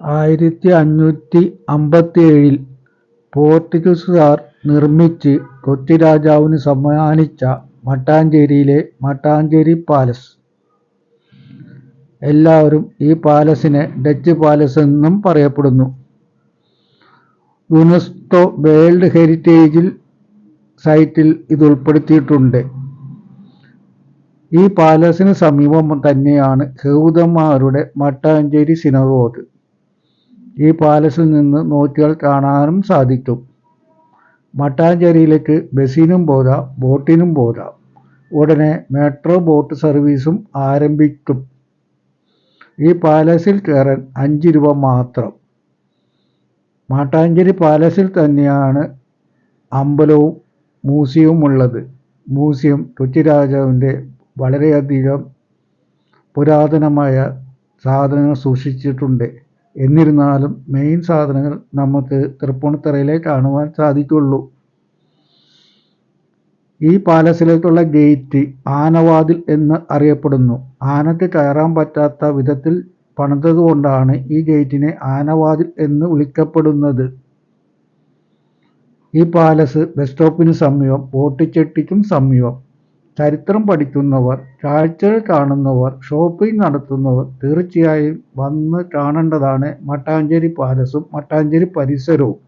ആയിരത്തി അഞ്ഞൂറ്റി അമ്പത്തിയേഴിൽ പോർട്ടുഗീസുകാർ നിർമ്മിച്ച് കൊച്ചിരാജാവിന് സമ്മാനിച്ച മട്ടാഞ്ചേരിയിലെ മട്ടാഞ്ചേരി പാലസ്. എല്ലാവരും ഈ പാലസിനെ ഡച്ച് പാലസ് എന്നും പറയപ്പെടുന്നു. യുനെസ്കോ വേൾഡ് ഹെറിറ്റേജിൽ സൈറ്റിൽ ഇത് ഉൾപ്പെടുത്തിയിട്ടുണ്ട്. ഈ പാലസിന് സമീപം തന്നെയാണ് യഹൂദന്മാരുടെ മട്ടാഞ്ചേരി സിനഗോഗ് ഈ പാലസിൽ നിന്ന് നോക്കിയാൽ കാണാനും സാധിക്കും. മട്ടാഞ്ചേരിയിലേക്ക് ബസ്സിനും പോരാം ബോട്ടിനും പോരാം ഉടനെ മെട്രോ ബോട്ട് സർവീസും ആരംഭിക്കും. ഈ പാലസിൽ കയറാൻ അഞ്ച് രൂപ മാത്രം. മാട്ടാഞ്ചേരി പാലസിൽ തന്നെയാണ് അമ്പലവും മ്യൂസിയവും ഉള്ളത്. മ്യൂസിയം കൊച്ചി രാജാവിന്റെ വളരെയധികം പുരാതനമായ സാധനങ്ങൾ സൂക്ഷിച്ചിട്ടുണ്ട്. എന്നിരുന്നാലും മെയിൻ സാധനങ്ങൾ നമുക്ക് തൃപ്പൂണിത്തറയിലെ കാണുവാൻ സാധിക്കുള്ളൂ. ഈ പാലസിലേക്കുള്ള ഗേറ്റ് ആനവാതിൽ എന്ന് അറിയപ്പെടുന്നു. ആനക്ക് കയറാൻ പറ്റാത്ത വിധത്തിൽ പണിതതുകൊണ്ടാണ് ഈ ഗേറ്റിനെ ആനവാതിൽ എന്ന് വിളിക്കപ്പെടുന്നത്. ഈ പാലസ് ബസ് സ്റ്റോപ്പിന് സമീപം ബോട്ടിച്ചെട്ടിക്കും സമീപം. ചരിത്രം പഠിക്കുന്നവർ കാഴ്ചകൾ കാണുന്നവർ ഷോപ്പിംഗ് നടത്തുന്നവർ തീർച്ചയായും വന്ന് കാണേണ്ടതാണ് മട്ടാഞ്ചേരി പാലസും മട്ടാഞ്ചേരി പരിസരവും.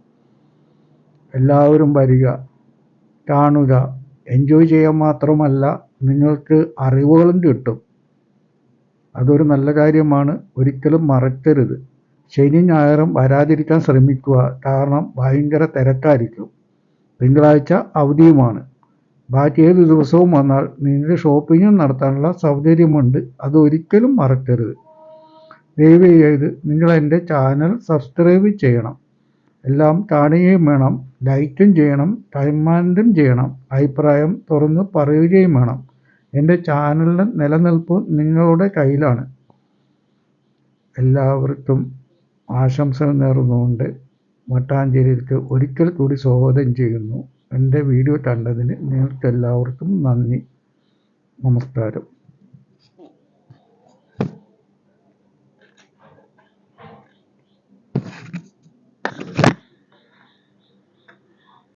എല്ലാവരും വരിക കാണുക എൻജോയ് ചെയ്യാൻ മാത്രമല്ല നിങ്ങൾക്ക് അറിവുകളും കിട്ടും. അതൊരു നല്ല കാര്യമാണ് ഒരിക്കലും മറക്കരുത്. ശനി ഞായറും വരാതിരിക്കാൻ ശ്രമിക്കുക കാരണം ഭയങ്കര തിരക്കായിരിക്കും. തിങ്കളാഴ്ച അവധിയുമാണ്. ബാക്കി ഏത് ദിവസവും വന്നാൽ നിങ്ങൾക്ക് ഷോപ്പിങ്ങും നടത്താനുള്ള സൗകര്യമുണ്ട്. അത് ഒരിക്കലും മറക്കരുത്. ദയവ് ചെയ്ത് നിങ്ങൾ എന്റെ ചാനൽ സബ്സ്ക്രൈബ് ചെയ്യണം. എല്ലാം കാണുകയും വേണം. ലൈക്കും ചെയ്യണം. കമന്റും ചെയ്യണം. അഭിപ്രായം തുറന്ന് പറയുകയും വേണം. എന്റെ ചാനലിന്റെ നിലനിൽപ്പ് നിങ്ങളുടെ കയ്യിലാണ്. എല്ലാവർക്കും ആശംസകൾ നേർന്നുകൊണ്ട് മട്ടാഞ്ചേരിക്ക് ഒരിക്കൽ കൂടി സ്വാഗതം ചെയ്യുന്നു. എന്റെ വീഡിയോ കണ്ടതിന് നിങ്ങൾക്കെല്ലാവർക്കും നന്ദി. നമസ്കാരം.